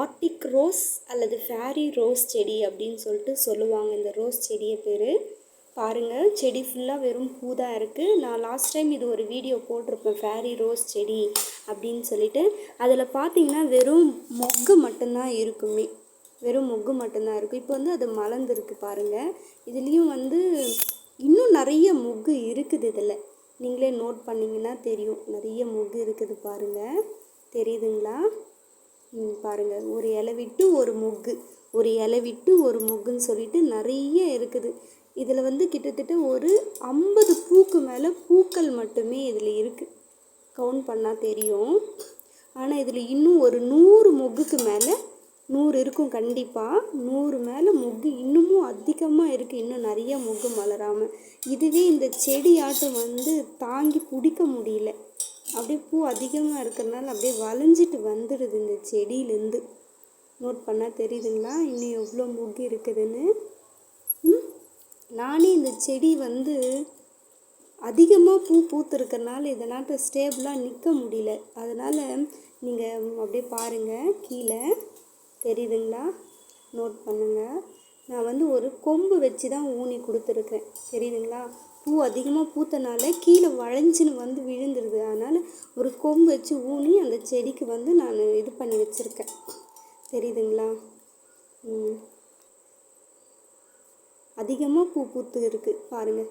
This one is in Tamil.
ஆர்டிக் ரோஸ் அல்லது ஃபேரி ரோஸ் செடி அப்படின்னு சொல்லிட்டு சொல்லுவாங்க. இந்த ரோஸ் செடியை பேர். பாருங்கள் செடி ஃபுல்லாக வெறும் பூ தான் இருக்குது நான் லாஸ்ட் டைம் இது ஒரு வீடியோ போட்டிருப்பேன். ஃபேரி ரோஸ் செடி அப்படின்னு சொல்லிட்டு. அதில் பார்த்தீங்கன்னா வெறும் மொக்கு மட்டும்தான் இருக்குமே. வெறும் மொக்கு மட்டும்தான் இருக்கும் இப்போ வந்து அது மலர்ந்துருக்கு பாருங்கள் இதுலேயும் வந்து இன்னும் நிறைய மொக்கு இருக்குது இதில். நீங்களே நோட் பண்ணிங்கன்னா தெரியும். நிறைய மொக்கு இருக்குது பாருங்கள் தெரியுதுங்களா? பாருங்கள் ஒரு இலை விட்டு ஒரு முக்கு. ஒரு இலை விட்டு ஒரு மொக்குன்னு சொல்லிட்டு நிறைய இருக்குது. இதில் வந்து கிட்டத்தட்ட ஒரு ஐம்பது பூக்கு மேலே பூக்கள் மட்டுமே இதில் இருக்குது கவுண்ட் பண்ணால் தெரியும். ஆனால் இதில் இன்னும் ஒரு நூறு மொக்குக்கு மேலே நூறு இருக்கும் கண்டிப்பாக நூறு மேலே மொக்கு இன்னமும் அதிகமாக இருக்குது இன்னும் நிறைய மொக்கு மலராமல் இதுவே இந்த செடியாட்டம் வந்து தாங்கி பிடிக்க முடியல. அப்படியே பூ அதிகமாக இருக்கிறனால அப்படியே வளைஞ்சிட்டு வந்துடுது இந்த செடியிலேருந்து. நோட் பண்ணால் தெரியுதுங்களா? இன்னும் எவ்வளோ மொக்கு இருக்குதுன்னு? நானே இந்த செடி வந்து அதிகமாக பூ பூத்துருக்கறனால இதனால் ஸ்டேபிளாக நிற்க முடியல. அதனால் நீங்கள் அப்படியே பாருங்கள் கீழே. தெரியுதுங்களா? நோட் பண்ணுங்கள் நான் வந்து ஒரு கொம்பு வச்சு தான் ஊனி கொடுத்துருக்கேன் தெரியுதுங்களா? பூ அதிகமாக பூத்தனால கீழே வளைஞ்சின்னு வந்து விழுந்துருது. அதனால் ஒரு கொம்பு வச்சு ஊனி அந்த செடிக்கு வந்து நான் இது பண்ணி வச்சுருக்கேன். தெரியுதுங்களா? அதிகமாக பூ பூத்து இருக்குது பாருங்கள்